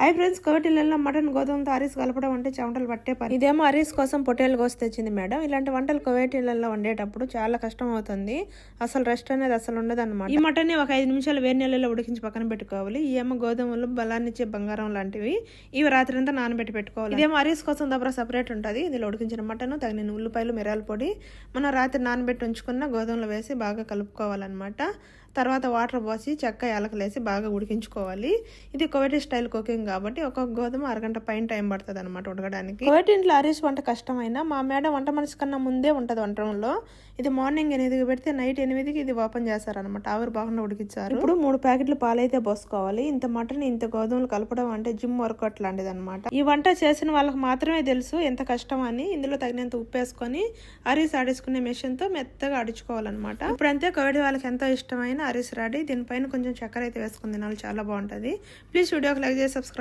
Hi friends కోవిటిలలో mutton గోధుమతో అరీస్ కలపడం అంటే చెమటలు పట్టే పని. ఇదేమో అరీస్ కోసం పొట్టేలు కోసి తెచ్చింది మేడం. ఇలాంటి వంటలు కోవేటిలలో వండేటప్పుడు చాలా కష్టం అవుతుంది అసలు రెస్ట్ అనేది అసలు ఉండదు అనమాట ఈ మటన్ ఒక ఐదు నిమిషాలు వేడి నీళ్ళలో ఉడికించి పక్కన పెట్టుకోవాలి. ఏమో గోధుమలు బలాన్నిచ్చే బంగారం లాంటివి. ఇవి రాత్రి అంతా నానబెట్టి పెట్టుకోవాలి. ఇదేమో అరీస్ కోసం దబ్బర సపరేట్ ఉంటుంది. ఇందులో ఉడికించిన మటన్ తగిన ఉల్లిపాయలు మిరాల పొడి. మనం రాత్రి నానబెట్టి ఉంచుకున్న గోధుమలు వేసి బాగా కలుపుకోవాలన్నమాట. తర్వాత వాటర్ పోసి చెక్క యాలకలేసి బాగా ఉడికించుకోవాలి. ఇది కోవేటి స్టైల్ కుకింగ్ కాబట్టి ఒక్కొక్క గోధుమ అరగంట పైన టైం పడుతుంది అనమాట ఉడకడానికి. ఇంట్లో అరీస్ వంట కష్టమైన మా మేడం వంట మనిషి కన్నా ముందే ఉంటుంది వంటంలో. ఇది మార్నింగ్ ఎనిమిదికి పెడితే నైట్ ఎనిమిదికి ఇది ఓపెన్ చేస్తారనమాట ఆవిరి బాగా ఉడికించారు ఇప్పుడు మూడు ప్యాకెట్లు పాలైతే పోసుకోవాలి. ఇంత మటన్ ఇంత గోధుమలు కలపడం అంటే జిమ్ వర్కౌట్ లాంటిది అనమాట ఈ వంట చేసిన వాళ్ళకి మాత్రమే తెలుసు ఎంత కష్టం అని. ఇందులో తగినంత ఉప్పు వేసుకొని అరీస్ ఆడించుకునే మెషిన్తో మెత్తగా ఆడించుకోవాలన్నమాట ఇప్పుడంతే కోవిడ్ వాళ్ళకి ఎంతో ఇష్టమైన అరీస్ రాడి. దీనిపైన కొంచెం చక్కెర అయితే వేసుకుని తినాలి. చాలా బాగుంటుంది. ప్లీజ్ వీడియోకి లైక్ చేసి సబ్స్క్రైబ్